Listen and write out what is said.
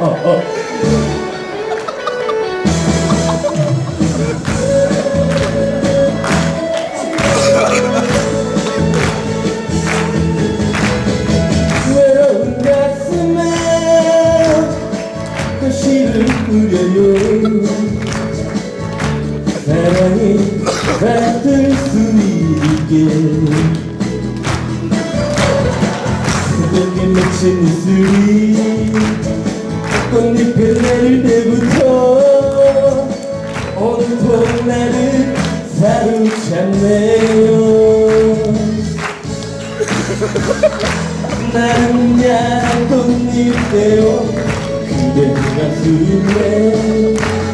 oh, oh. 뿌려요. 사랑이 닿을 수 있게. 새벽에 맺힌 입술이 꽃잎에 내릴 때부터 온통 나를 사로잡네요. 나는 야한 꽃잎 되어 Yeah, that's who you.